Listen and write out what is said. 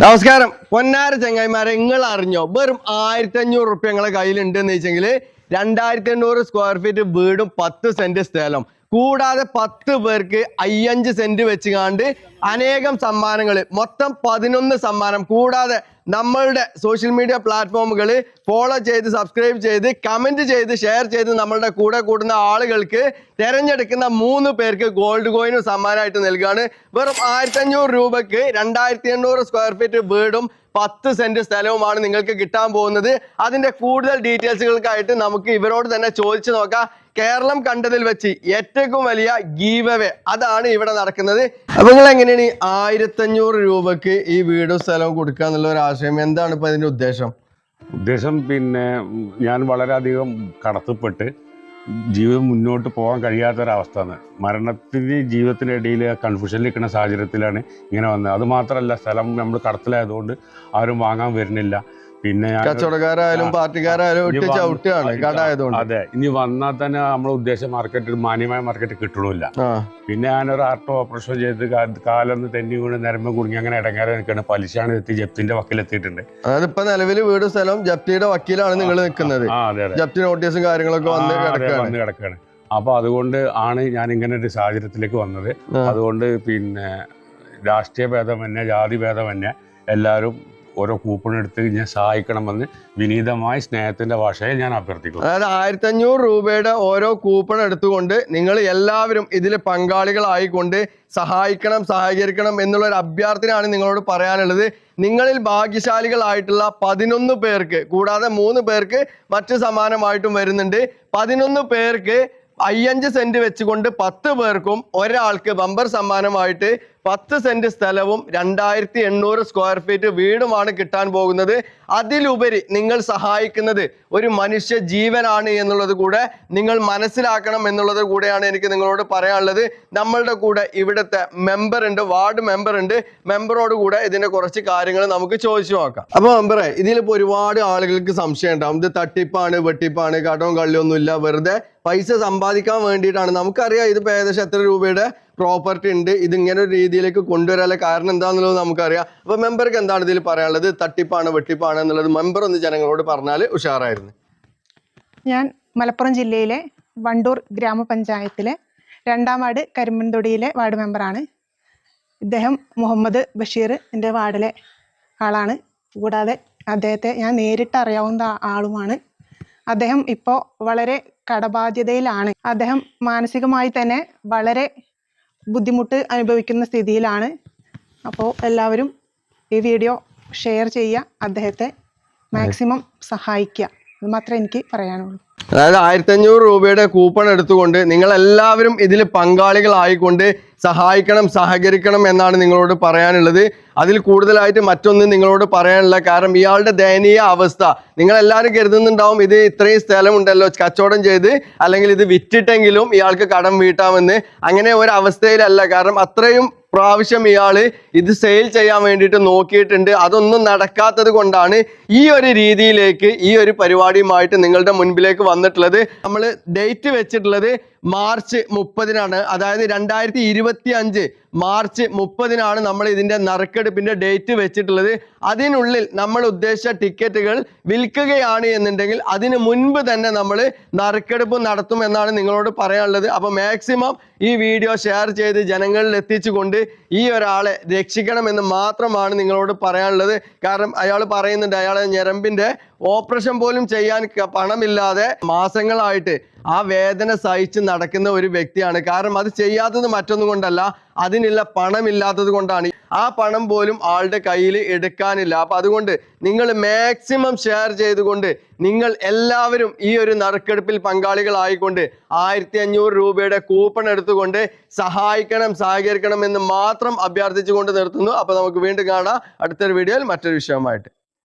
നമസ്കാരം. പൊന്നാര ചങ്ങായിമാരെ നിങ്ങൾ അറിഞ്ഞോ വെറും ആയിരത്തി അഞ്ഞൂറ് റുപ്യ നിങ്ങളെ കയ്യിലുണ്ട് എന്ന് വെച്ചെങ്കിൽ രണ്ടായിരത്തി എണ്ണൂറ് സ്ക്വയർ ഫീറ്റ് വീടും പത്ത് സെന്റ് സ്ഥലം. കൂടാതെ പത്ത് പേർക്ക് അയ്യഞ്ച് സെന്റ് വെച്ച് അനേകം സമ്മാനങ്ങൾ മൊത്തം പതിനൊന്ന് സമ്മാനം. കൂടാതെ നമ്മളുടെ സോഷ്യൽ മീഡിയ പ്ലാറ്റ്ഫോമുകൾ ഫോളോ ചെയ്ത് സബ്സ്ക്രൈബ് ചെയ്ത് കമന്റ് ചെയ്ത് ഷെയർ ചെയ്ത് നമ്മളുടെ കൂടെ കൂടുന്ന ആളുകൾക്ക് തിരഞ്ഞെടുക്കുന്ന മൂന്ന് പേർക്ക് ഗോൾഡ് കോയിനും സമ്മാനമായിട്ട് നൽകുകയാണ് വെറും ആയിരത്തി അഞ്ഞൂറ് രൂപയ്ക്ക് രണ്ടായിരത്തി എണ്ണൂറ് സ്ക്വയർ ഫീറ്റ് വീടും പത്ത് സെന്റ് സ്ഥലവുമാണ് നിങ്ങൾക്ക് കിട്ടാൻ പോകുന്നത്. അതിന്റെ കൂടുതൽ ഡീറ്റെയിൽസുകൾക്കായിട്ട് നമുക്ക് ഇവരോട് തന്നെ ചോദിച്ചു നോക്കാം. കേരളം കണ്ടതിൽ വെച്ച് ഏറ്റവും വലിയ ഗീവവേ അതാണ് ഇവിടെ നടക്കുന്നത്. അപ്പൊ നിങ്ങൾ എങ്ങനെയാണ് ഈ ആയിരത്തഞ്ഞൂറ് രൂപക്ക് ഈ വീടും സ്ഥലവും കൊടുക്കുക എന്നുള്ള ഒരു ആശയം? എന്താണ് ഇപ്പൊ അതിന്റെ ഉദ്ദേശം? ഉദ്ദേശം പിന്നെ ഞാൻ വളരെയധികം കടത്തപ്പെട്ട് ജീവിതം മുന്നോട്ട് പോകാൻ കഴിയാത്തൊരവസ്ഥയാണ്. മരണത്തിന് ജീവിതത്തിനിടയിൽ കൺഫ്യൂഷനിൽ നിൽക്കുന്ന സാഹചര്യത്തിലാണ് ഇങ്ങനെ വന്നത്. അതുമാത്രമല്ല സ്ഥലം നമ്മൾ കടത്തിലായതുകൊണ്ട് ആരും വാങ്ങാൻ വരുന്നില്ല. പിന്നെ കച്ചവടക്കാരായാലും പാർട്ടിക്കാരായാലും ഇനി ഇട്ട് വന്ന് ചവിട്ടുകയാണ് ആ, കട ആയതുകൊണ്ട് അതെ ഇനി വന്നാൽ തന്നെ നമ്മൾ ഉദ്ദേശ മാർക്കറ്റ് മാന്യമായ മാർക്കറ്റ് കിട്ടണില്ല. പിന്നെ ഞാനൊരു ആർട്ട് ഓപ്പറേഷൻ ചെയ്ത് കാലൊന്ന് തെന്നി വീണ് നിരമ്പ് കുടുങ്ങി അങ്ങനെ ഇടങ്ങാതെ നിൽക്കുകയാണ് പലിശയാണ് എത്തി ജപ്തിന്റെ വക്കിലെത്തിയിട്ടുണ്ട്. അതായത് ഇപ്പൊ നിലവിൽ വീട് സ്ഥലം ജപ്തിയുടെ വക്കീലാണ് നിങ്ങൾ നിൽക്കുന്നത്. ജപ്തി നോട്ടീസും കാര്യങ്ങളൊക്കെ വന്ന് കിടക്കുകയാണ് വന്ന് കിടക്കാണ്. അപ്പൊ അതുകൊണ്ട് ആണ് ഞാൻ ഇങ്ങനെ ഒരു സാഹചര്യത്തിലേക്ക് വന്നത്. അതുകൊണ്ട് പിന്നെ രാഷ്ട്രീയ ഭേദം തന്നെ ജാതി ഭേദം തന്നെ എല്ലാവരും ഓരോ കൂപ്പൺ എടുത്ത് ഞാൻ സഹായിക്കണമെന്ന് വിനീതമായി സ്നേഹത്തിന്റെ ഭാഷയിൽ ഞാൻ അഭ്യർത്ഥിക്കുന്നു. അതായത് ആയിരത്തി അഞ്ഞൂറ് രൂപയുടെ ഓരോ കൂപ്പൺ എടുത്തുകൊണ്ട് നിങ്ങൾ എല്ലാവരും ഇതിൽ പങ്കാളികളായിക്കൊണ്ട് സഹായിക്കണം സഹകരിക്കണം എന്നുള്ള ഒരു അഭ്യർത്ഥനയാണ് നിങ്ങളോട് പറയാനുള്ളത്. നിങ്ങളിൽ ഭാഗ്യശാലികളായിട്ടുള്ള പതിനൊന്ന് പേർക്ക് കൂടാതെ മൂന്ന് പേർക്ക് മറ്റു സമാനമായിട്ടും വരുന്നുണ്ട്. പതിനൊന്ന് പേർക്ക് അയ്യഞ്ച് സെന്റ് വെച്ചുകൊണ്ട് പത്ത് പേർക്കും ഒരാൾക്ക് ബമ്പർ സമ്മാനമായിട്ട് പത്ത് സെന്റ് സ്ഥലവും രണ്ടായിരത്തി എണ്ണൂറ് സ്ക്വയർ ഫീറ്റ് വീടുമാണ് കിട്ടാൻ പോകുന്നത്. അതിലുപരി നിങ്ങൾ സഹായിക്കുന്നത് ഒരു മനുഷ്യ ജീവനാണ് എന്നുള്ളത് കൂടെ നിങ്ങൾ മനസ്സിലാക്കണം എന്നുള്ളത് കൂടെയാണ് എനിക്ക് നിങ്ങളോട് പറയാനുള്ളത്. നമ്മളുടെ കൂടെ ഇവിടുത്തെ മെമ്പർ ഉണ്ട് വാർഡ് മെമ്പർ ഉണ്ട്. മെമ്പറോട് കൂടെ ഇതിന്റെ കുറച്ച് കാര്യങ്ങൾ നമുക്ക് ചോദിച്ചു നോക്കാം. അപ്പൊ മെമ്പറെ ഇതിലിപ്പോ ഒരുപാട് ആളുകൾക്ക് സംശയം ഉണ്ടാവും ഇത് തട്ടിപ്പാണ് വെട്ടിപ്പാണ് കടവും കള്ളിയൊന്നുമില്ല വെറുതെ പൈസ സമ്പാദിക്കാൻ വേണ്ടിയിട്ടാണ്. നമുക്കറിയാം ഇത് ഏകദേശം എത്ര രൂപയുടെ പ്രോപ്പർട്ടി ഉണ്ട്. ഇതിങ്ങനെ ഒരു രീതിയിലേക്ക് കൊണ്ടുവരാനുള്ള കാരണം എന്താണെന്നുള്ളത് നമുക്കറിയാം. അപ്പോൾ മെമ്പർക്ക് എന്താണ് ഇതിൽ പറയാനുള്ളത്? തട്ടിപ്പാണ് വെട്ടിപ്പാണ് എന്നുള്ളത് മെമ്പർ ഒന്ന് ജനങ്ങളോട് പറഞ്ഞാൽ ഉഷാറായിരുന്നു. ഞാൻ മലപ്പുറം ജില്ലയിലെ വണ്ടൂർ ഗ്രാമപഞ്ചായത്തിലെ രണ്ടാം വാർഡ് കരിമ്പൻതൊടിയിലെ വാർഡ് മെമ്പറാണ് ഇദ്ദേഹം മുഹമ്മദ് ബഷീർ എന്റെ വാർഡിലെ ആളാണ്. കൂടാതെ അദ്ദേഹത്തെ ഞാൻ നേരിട്ട് അറിയാവുന്ന ആളുമാണ് അദ്ദേഹം ഇപ്പോൾ വളരെ കടബാധ്യതയിലാണ്. അദ്ദേഹം മാനസികമായി തന്നെ വളരെ ബുദ്ധിമുട്ട് അനുഭവിക്കുന്ന സ്ഥിതിയിലാണ്. അപ്പോൾ എല്ലാവരും ഈ വീഡിയോ ഷെയർ ചെയ്യുക അദ്ദേഹത്തെ മാക്സിമം സഹായിക്കുക. അത് മാത്രമേ എനിക്ക് പറയാനുള്ളൂ. അതായത് ആയിരത്തി അഞ്ഞൂറ് രൂപയുടെ കൂപ്പൺ എടുത്തുകൊണ്ട് നിങ്ങൾ എല്ലാവരും ഇതിൽ പങ്കാളികളായിക്കൊണ്ട് സഹായിക്കണം സഹകരിക്കണം എന്നാണ് നിങ്ങളോട് പറയാനുള്ളത്. അതിൽ കൂടുതലായിട്ട് മറ്റൊന്നും നിങ്ങളോട് പറയാനുള്ള കാരണം ഇയാളുടെ ദയനീയ അവസ്ഥ. നിങ്ങൾ എല്ലാവരും കരുതുന്നുണ്ടാവും ഇത് ഇത്രയും സ്ഥലമുണ്ടല്ലോ കച്ചവടം ചെയ്ത് അല്ലെങ്കിൽ ഇത് വിറ്റിട്ടെങ്കിലും ഇയാൾക്ക് കടം വീട്ടാമെന്ന്. അങ്ങനെ ഒരു കാരണം അത്രയും പ്രാവശ്യം ഇയാൾ ഇത് സെയിൽ ചെയ്യാൻ വേണ്ടിയിട്ട് നോക്കിയിട്ടുണ്ട്. അതൊന്നും നടക്കാത്തത് കൊണ്ടാണ് ഈ ഒരു രീതിയിലേക്ക് ഈ ഒരു പരിപാടിയുമായിട്ട് നിങ്ങളുടെ മുൻപിലേക്ക് വന്നിട്ടുള്ളത്. നമ്മൾ ഡേറ്റ് വെച്ചിട്ടുള്ളത് മാർച്ച് മുപ്പതിനാണ്. അതായത് രണ്ടായിരത്തി ഇരുപത്തി അഞ്ച് മാർച്ച് മുപ്പതിനാണ് നമ്മൾ ഇതിന്റെ നറുക്കെടുപ്പിന്റെ ഡേറ്റ് വെച്ചിട്ടുള്ളത്. അതിനുള്ളിൽ നമ്മൾ ഉദ്ദേശിച്ച ടിക്കറ്റുകൾ വിൽക്കുകയാണ് എന്നുണ്ടെങ്കിൽ അതിന് മുൻപ് തന്നെ നമ്മൾ നറുക്കെടുപ്പ് നടത്തും എന്നാണ് നിങ്ങളോട് പറയാനുള്ളത്. അപ്പോൾ മാക്സിമം ഈ വീഡിയോ ഷെയർ ചെയ്ത് ജനങ്ങളിൽ എത്തിച്ചുകൊണ്ട് ഈ ഒരാളെ രക്ഷിക്കണമെന്ന് മാത്രമാണ് നിങ്ങളോട് പറയാനുള്ളത്. കാരണം അയാൾ പറയുന്നുണ്ട് അയാളെ ഞരമ്പിന്റെ ഓപ്പറേഷൻ പോലും ചെയ്യാൻ പണമില്ലാതെ മാസങ്ങളായിട്ട് ആ വേദന സഹിച്ച് നടക്കുന്ന ഒരു വ്യക്തിയാണ്. കാരണം അത് ചെയ്യാത്തത് മറ്റൊന്നും കൊണ്ടല്ല അതിനുള്ള പണമില്ലാത്തത് കൊണ്ടാണ്. ആ പണം പോലും ആളുടെ കയ്യിൽ എടുക്കാനില്ല. അപ്പൊ അതുകൊണ്ട് നിങ്ങൾ മാക്സിമം ഷെയർ ചെയ്തുകൊണ്ട് നിങ്ങൾ എല്ലാവരും ഈ ഒരു നറുക്കെടുപ്പിൽ പങ്കാളികളായിക്കൊണ്ട് ആയിരത്തി അഞ്ഞൂറ് രൂപയുടെ കൂപ്പൺ എടുത്തുകൊണ്ട് സഹായിക്കണം സഹകരിക്കണം എന്ന് മാത്രം അഭ്യർത്ഥിച്ചുകൊണ്ട് നിർത്തുന്നു. അപ്പോൾ നമുക്ക് വീണ്ടും കാണാം. അടുത്തൊരു വീഡിയോയിൽ മറ്റൊരു വിഷയമായിട്ട്